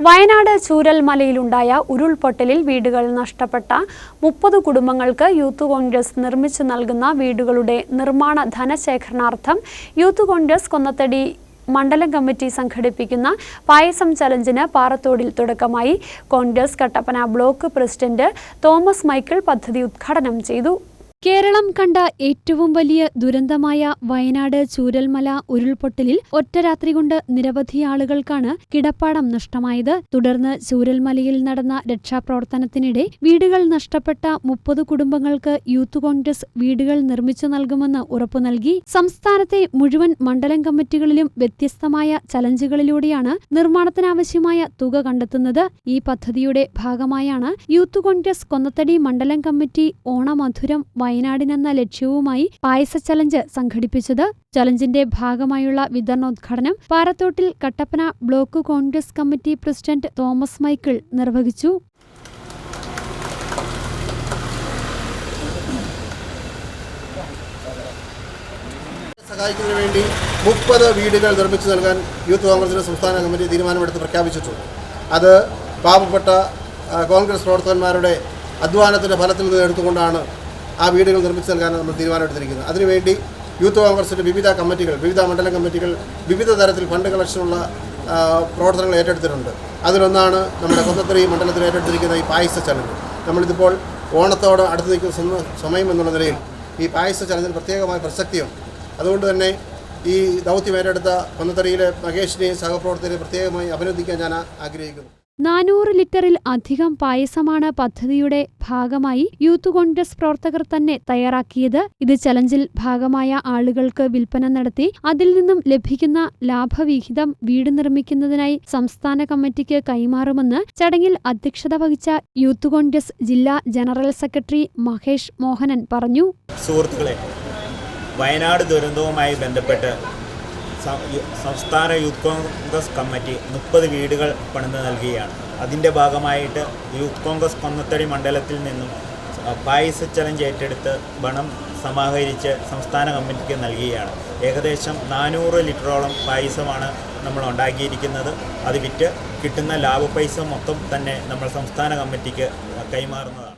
വയനാട് ചൂരൽമലയിലുണ്ടായ ഉരുൾപൊട്ടലിൽ വീടുകൾ നഷ്ടപ്പെട്ട മുപ്പത് കുടുംബങ്ങൾക്ക് യൂത്ത് കോൺഗ്രസ് നിർമ്മിച്ചു നൽകുന്ന വീടുകളുടെ നിർമ്മാണ ധനശേഖരണാർത്ഥം യൂത്ത് കോൺഗ്രസ് കൊന്നത്തടി മണ്ഡലം കമ്മിറ്റി സംഘടിപ്പിക്കുന്ന പായസം ചലഞ്ചിന് പാറത്തോടിൽ തുടക്കമായി കോൺഗ്രസ് കട്ടപ്പന ബ്ലോക്ക് പ്രസിഡന്റ് തോമസ് മൈക്കിൾ പദ്ധതി ഉദ്ഘാടനം ചെയ്തു. കേരളം കണ്ട ഏറ്റവും വലിയ ദുരന്തമായ വയനാട് ചൂരൽമല ഉരുൾപൊട്ടലിൽ ഒറ്റ രാത്രി കൊണ്ട് നിരവധി ആളുകൾക്കാണ് കിടപ്പാടം നഷ്ടമായത്. തുടർന്ന് ചൂരൽമലയിൽ നടന്ന രക്ഷാപ്രവർത്തനത്തിനിടെ വീടുകൾ നഷ്ടപ്പെട്ട മുപ്പത് കുടുംബങ്ങൾക്ക് യൂത്ത് കോൺഗ്രസ് വീടുകൾ നിർമ്മിച്ചു നൽകുമെന്ന് ഉറപ്പു നൽകി. സംസ്ഥാനത്തെ മുഴുവൻ മണ്ഡലം കമ്മിറ്റികളിലും വ്യത്യസ്തമായ ചലഞ്ചുകളിലൂടെയാണ് നിർമ്മാണത്തിനാവശ്യമായ തുക കണ്ടെത്തുന്നത്. ഈ പദ്ധതിയുടെ ഭാഗമായാണ് യൂത്ത് കോൺഗ്രസ് കൊന്നത്തടി മണ്ഡലം കമ്മിറ്റി ഓണമധുരം വയനാടിനെന്ന ലക്ഷ്യവുമായി പായസ ചലഞ്ച് സംഘടിപ്പിച്ചത് ചലഞ്ചിന്റെ ഭാഗമായുള്ള വിതരണോദ്ഘാടനം പാറത്തോട്ടിൽ Kattappana block Congress committee president Thomas Michael നിർവഹിച്ചു. സഹായിക്കുന്നതിന് വേണ്ടി മുപ്പത് വീടുകൾ നിർമ്മിച്ചു നൽകാൻ യൂത്ത് കോൺഗ്രസിന്റെ സംസ്ഥാന കമ്മിറ്റി തീരുമാനമെടുത്ത് പ്രഖ്യാപിച്ചിട്ടുണ്ട്. അത് പാവപ്പെട്ട കോൺഗ്രസ് പ്രവർത്തകന്മാരുടെ അധ്വാനത്തിന്റെ ഫലത്തിൽ നിന്ന് എടുത്തുകൊണ്ടാണ് ആ വീടുകൾ നിർമ്മിച്ചു നൽകാനാണ് നമ്മൾ തീരുമാനമെടുത്തിരിക്കുന്നത്. അതിനുവേണ്ടി യൂത്ത് കോൺഗ്രസിന്റെ വിവിധ കമ്മിറ്റികൾ വിവിധ മണ്ഡലം കമ്മിറ്റികൾ വിവിധ തരത്തിൽ ഫണ്ട് കളക്ഷനുള്ള പ്രവർത്തനങ്ങൾ ഏറ്റെടുത്തിട്ടുണ്ട്. അതിലൊന്നാണ് നമ്മുടെ കൊന്നത്തറി മണ്ഡലത്തിൽ ഏറ്റെടുത്തിരിക്കുന്ന ഈ പായസ ചലഞ്ച്. നമ്മളിതിപ്പോൾ ഓണത്തോട് അടുത്ത് നിൽക്കുന്ന സമ- സമയം എന്നുള്ള നിലയിൽ ഈ പായസ ചലഞ്ചിന് പ്രത്യേകമായ പ്രസക്തിയുണ്ട്. അതുകൊണ്ട് തന്നെ ഈ ദൗത്യം ഏറ്റെടുത്ത കൊന്നത്തറിയിലെ മഹേഷിനെയും സഹപ്രവർത്തകരെയും പ്രത്യേകമായി അഭിനന്ദിക്കാൻ ഞാൻ ആഗ്രഹിക്കുന്നു. നാനൂറ് ലിറ്ററിൽ അധികം പായസമാണ് പദ്ധതിയുടെ ഭാഗമായി യൂത്ത് കോൺഗ്രസ് പ്രവർത്തകർ തന്നെ തയ്യാറാക്കിയത്. ഇത് ചലഞ്ചിൽ ഭാഗമായ ആളുകൾക്ക് വിൽപ്പന നടത്തി അതിൽ നിന്നും ലഭിക്കുന്ന ലാഭവിഹിതം വീട് നിർമ്മിക്കുന്നതിനായി സംസ്ഥാന കമ്മിറ്റിക്ക് കൈമാറുമെന്ന് ചടങ്ങിൽ അധ്യക്ഷത വഹിച്ച യൂത്ത് കോൺഗ്രസ് ജില്ലാ ജനറൽ സെക്രട്ടറി മഹേഷ് മോഹനൻ പറഞ്ഞു. സുഹൃത്തുക്കളെ വയനാട് ദുരന്തവുമായി ബന്ധപ്പെട്ട് സംസ്ഥാന യൂത്ത് കോൺഗ്രസ് കമ്മിറ്റി മുപ്പത് വീടുകൾ പണിത് നൽകുകയാണ് അതിന്റെ ഭാഗമായിട്ട് യൂത്ത് കോൺഗ്രസ് കൊന്നത്തടി മണ്ഡലത്തിൽ നിന്നും പായസ ചലഞ്ച് ഏറ്റെടുത്ത് പണം സമാഹരിച്ച് സംസ്ഥാന കമ്മിറ്റിക്ക് നൽകുകയാണ് ഏകദേശം നാനൂറ് ലിറ്ററോളം പായസമാണ് നമ്മൾ ഉണ്ടാക്കിയിരിക്കുന്നത്. അത് വിറ്റ് കിട്ടുന്ന ലാഭ പൈസ മൊത്തം തന്നെ നമ്മൾ സംസ്ഥാന കമ്മിറ്റിക്ക് കൈമാറുന്നതാണ്.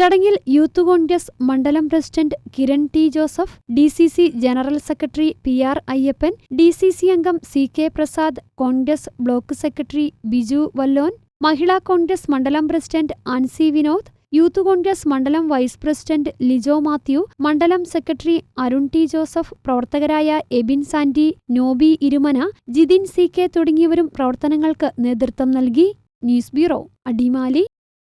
ചടങ്ങിൽ യൂത്ത് കോൺഗ്രസ് മണ്ഡലം president Kiran T Joseph D C C general secretary P R Ayyappan D C C അംഗം C K Prasad Congress block secretary Biju Vallon Mahila Congress മണ്ഡലം പ്രസിഡന്റ് ആൻസി വിനോദ് യൂത്ത് കോൺഗ്രസ് മണ്ഡലം വൈസ് പ്രസിഡന്റ് ലിജോ മാത്യു മണ്ഡലം സെക്രട്ടറി അരുൺ ടി ജോസഫ് പ്രവർത്തകരായ Ebin Santy Noby Irumana Jithin C K തുടങ്ങിയവരും പ്രവർത്തനങ്ങൾക്ക് നേതൃത്വം നൽകി. News bureau Adimali.